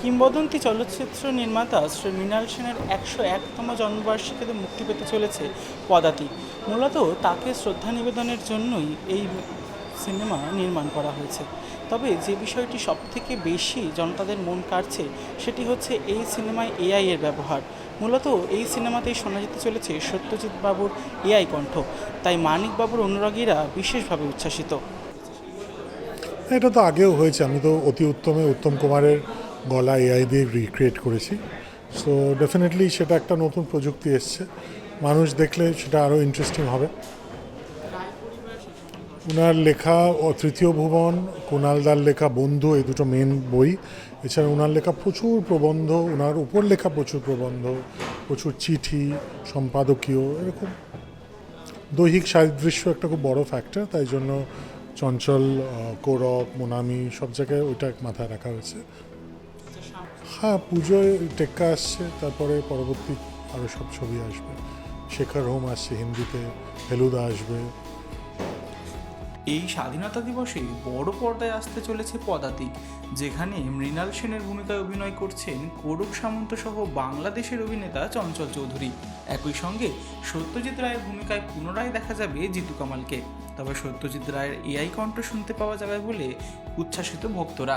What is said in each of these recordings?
কিংবদন্তি চলচ্চিত্র নির্মাতা শ্রী মৃণাল সেনের একশো একতম জন্মবার্ষিকীতে মুক্তি পেতে চলেছে পদাতি। মূলত তাকে শ্রদ্ধা নিবেদনের জন্যই এই সিনেমা নির্মাণ করা হয়েছে। তবে যে বিষয়টি সবথেকে বেশি জনতাদের মন কাড়ছে, সেটি হচ্ছে এই সিনেমায় এআই এর ব্যবহার। মূলত এই সিনেমাতেই শোনা যেতে চলেছে সত্যজিৎ বাবুর এআই কণ্ঠ। তাই মানিক বাবুর অনুরাগীরা বিশেষভাবে উচ্ছ্বাসিত। এটা তো আগেও হয়েছে। আমি তো অতি উত্তমে উত্তম কুমারের গলা এআই দিয়ে রিক্রিয়েট করেছি। সো ডেফিনেটলি সেটা একটা নতুন প্রযুক্তি এসছে। মানুষ দেখলে সেটা আরও ইন্টারেস্টিং হবে। ওনার লেখা তৃতীয় ভুবন কুণালদার লেখা বন্ধু, এই দুটো মেন বই। এছাড়া ওনার লেখা প্রচুর প্রবন্ধ ওনার উপর লেখা প্রচুর প্রবন্ধ, প্রচুর চিঠি, সম্পাদকীয়, এরকম। দৈহিক সাদৃশ্য একটা খুব বড় ফ্যাক্টর তাই জন্য চঞ্চল কোরক মোনামি সব জায়গায় ওইটা মাথায় রাখা হয়েছে। হ্যাঁ পুজোয় টেক্কা আসছে, তারপরে পরবর্তী আরও সব ছবি আসবে। শেখর হোম আসছে হিন্দিতে, ফেলুদা আসবে। এই স্বাধীনতা দিবসে বড় পর্দায় আসতে চলেছে পদাতিক, যেখানে মৃণাল সেনের ভূমিকায় অভিনয় করছেন কৌরব সামন্ত সহ বাংলাদেশের অভিনেতা চঞ্চল চৌধুরী। একই সঙ্গে সত্যজিৎ রায়ের ভূমিকায় পুনরায় দেখা যাবে জিতু কামালকে। তবে সত্যজিৎ রায়ের এআই কণ্ঠ শুনতে পাওয়া যাবে বলে উচ্ছ্বাসিত ভক্তরা।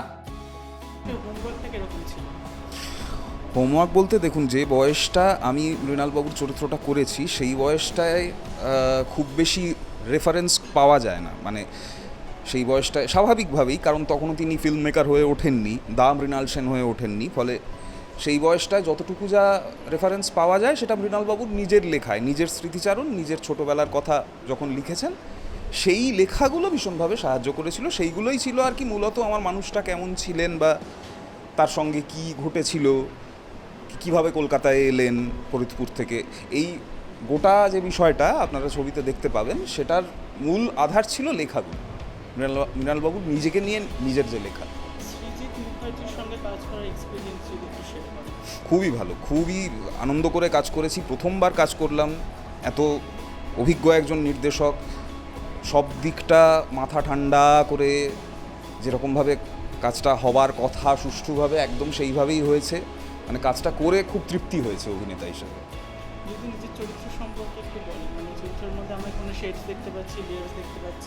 হোমওয়ার্ক বলতে দেখুন, যে বয়সটা আমি মৃণালবাবুর চরিত্রটা করেছি, সেই বয়সটায় খুব বেশি রেফারেন্স পাওয়া যায় না। মানে সেই বয়সটায় স্বাভাবিকভাবেই, কারণ তখনও তিনি ফিল্ম মেকার হয়ে ওঠেননি, দা মৃণাল সেন হয়ে ওঠেননি, ফলে সেই বয়সটায় যতটুকু যা রেফারেন্স পাওয়া যায়, সেটা মৃণালবাবুর নিজের লেখায়, নিজের স্মৃতিচারণ, নিজের ছোটোবেলার কথা যখন লিখেছেন সেই লেখাগুলো ভীষণভাবে সাহায্য করেছিল। সেইগুলোই ছিল আর কি মূলত আমার মানুষটা কেমন ছিলেন বা তার সঙ্গে কি ঘটেছিল কীভাবে কলকাতায় এলেন ফরিদপুর থেকে। এই গোটা যে বিষয়টা আপনারা ছবিতে দেখতে পাবেন সেটার মূল আধার ছিল লেখাগুলো। মৃণাল মৃণালবাবুর নিজেকে নিয়ে নিজের যে লেখা। খুবই ভালো খুবই আনন্দ করে কাজ করেছি। প্রথমবার কাজ করলাম এত অভিজ্ঞ একজন নির্দেশক। সব দিকটা মাথা ঠান্ডা করে যেরকমভাবে কাজটা হবার কথা সুষ্ঠুভাবে একদম সেইভাবেই হয়েছে। মানে কাজটা করে খুব তৃপ্তি হয়েছে অভিনেতা হিসেবে। মানে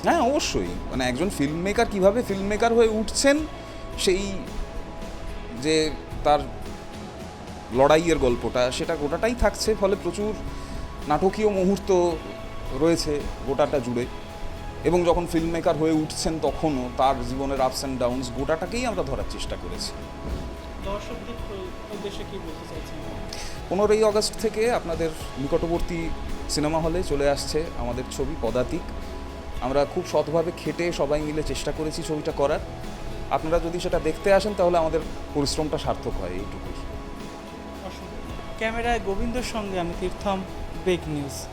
হ্যাঁ অবশ্যই। মানে একজন ফিল্ম মেকার কীভাবে ফিল্ম মেকার হয়ে উঠছেন সেই যে তার লড়াইয়ের গল্পটা সেটা গোটাটাই থাকছে ফলে প্রচুর নাটকীয় মুহূর্ত রয়েছে গোটাটা জুড়ে। এবং যখন ফিল্ম মেকার হয়ে উঠছেন তখনও তার জীবনের আপস অ্যান্ড ডাউনস গোটাটাকেই আমরা ধরার চেষ্টা করেছি। দর্শকদের প্র- উদ্দেশ্যে কি বলতে চাইছেন? পনেরোই আগস্ট থেকে আপনাদের নিকটবর্তী সিনেমা হলে চলে আসছে আমাদের ছবি পদাতিক। আমরা খুব সৎভাবে খেটে সবাই মিলে চেষ্টা করেছি ছবিটা করার। আপনারা যদি সেটা দেখতে আসেন তাহলে আমাদের পরিশ্রমটা সার্থক হয় অসংখ্য ক্যামেরায় গোবিন্দর সঙ্গে আমি তীর্থম বেগ নিউজ